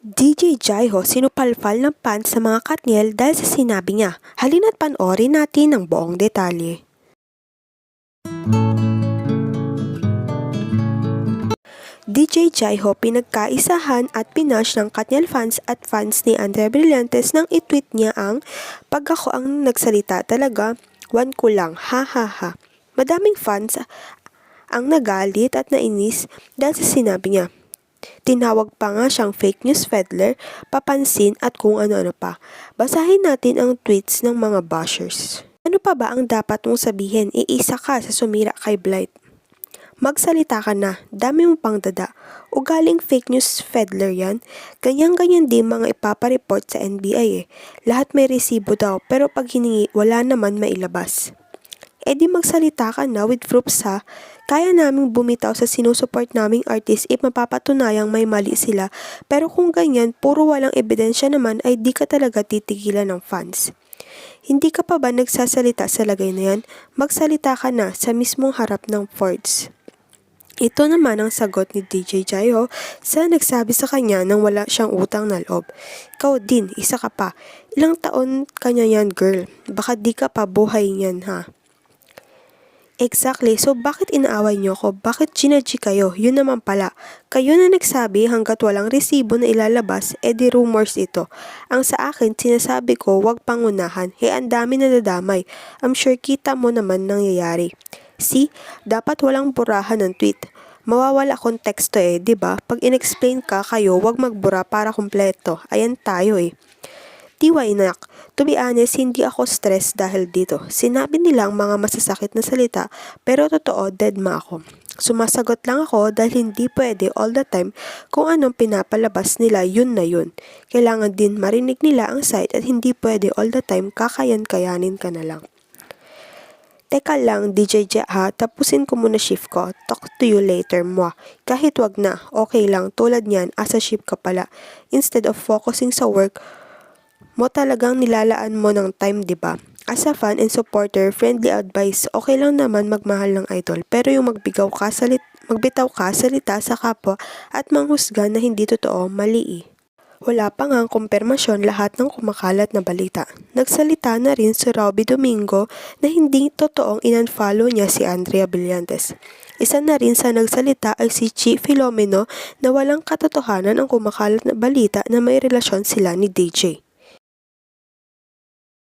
DJ Jaiho sinupalpal ng pants sa mga Katniel dahil sa sinabi niya. Halina't panoorin natin ang buong detalye. DJ Jaiho pinagkaisahan at pinash ng Katniel fans at fans ni Andrea Brillantes nang itweet niya ang Pag ako ang nagsalita talaga, one ko lang, ha ha ha. Madaming fans ang nagalit at nainis dahil sa sinabi niya. Tinawag pa nga siyang fake news peddler, papansin at kung ano-ano pa. Basahin natin ang tweets ng mga bashers. Ano pa ba ang dapat mong sabihin? Iisa ka sa sumira kay Blight. Magsalita ka na, dami mong pang dada. Ugaling fake news peddler yan. Ganyan-ganyan din mga ipapareport sa NBI eh. Lahat may resibo daw, pero pag hiningi, wala naman mailabas. E di magsalita ka na with proofs ha. Kaya naming bumitaw sa sinusuport naming artist if mapapatunayang may mali sila. Pero kung ganyan, puro walang ebidensya naman ay di ka talaga titigilan ng fans. Hindi ka pa ba nagsasalita sa lagay na yan? Magsalita ka na sa mismong harap ng Fords. Ito naman ang sagot ni DJ Jaiho sa nagsabi sa kanya nang wala siyang utang na loob. Ikaw din, isa ka pa. Ilang taon kanya yan, girl? Baka di ka pa buhay niyan, ha? Exactly. So, bakit inaaway niyo ko? Bakit ginaji kayo? Yun naman pala. Kayo na nagsabi hanggat walang resibo na ilalabas, edi rumors ito. Ang sa akin, sinasabi ko, wag pangunahan. He, ang dami na nadamay. I'm sure kita mo naman nangyayari. See, dapat walang burahan ng tweet. Mawawala konteksto eh, 'di ba? Pag inexplain ka kayo, wag magbura para kumpleto. Ayan tayo eh. Tiway nak, to be honest, hindi ako stress dahil dito. Sinabi nilang mga masasakit na salita, pero totoo, dead ma ako. Sumasagot lang ako dahil hindi pwede all the time kung anong pinapalabas nila yun na yun. Kailangan din marinig nila ang site at hindi pwede all the time kakayan-kayanin ka na lang. Teka lang, DJ Ja ha, tapusin ko muna shift ko. Talk to you later, mo. Kahit wag na, okay lang, tulad niyan, asa shift ka pala. Instead of focusing sa work, mo talagang nilalaan mo ng time, di ba? As a fan and supporter, friendly advice, okay lang naman magmahal ng idol. Pero yung magbigaw ka, salit, magbitaw ka, salita sa kapwa at manghusga na hindi totoo, mali eh. Wala pa nga ang kumpirmasyon lahat ng kumakalat na balita. Nagsalita na rin si Robby Domingo na hindi totoong inunfollow niya si Andrea Brillantes. Isa na rin sa nagsalita ay si Chi Filomeno na walang katotohanan ang kumakalat na balita na may relasyon sila ni DJ.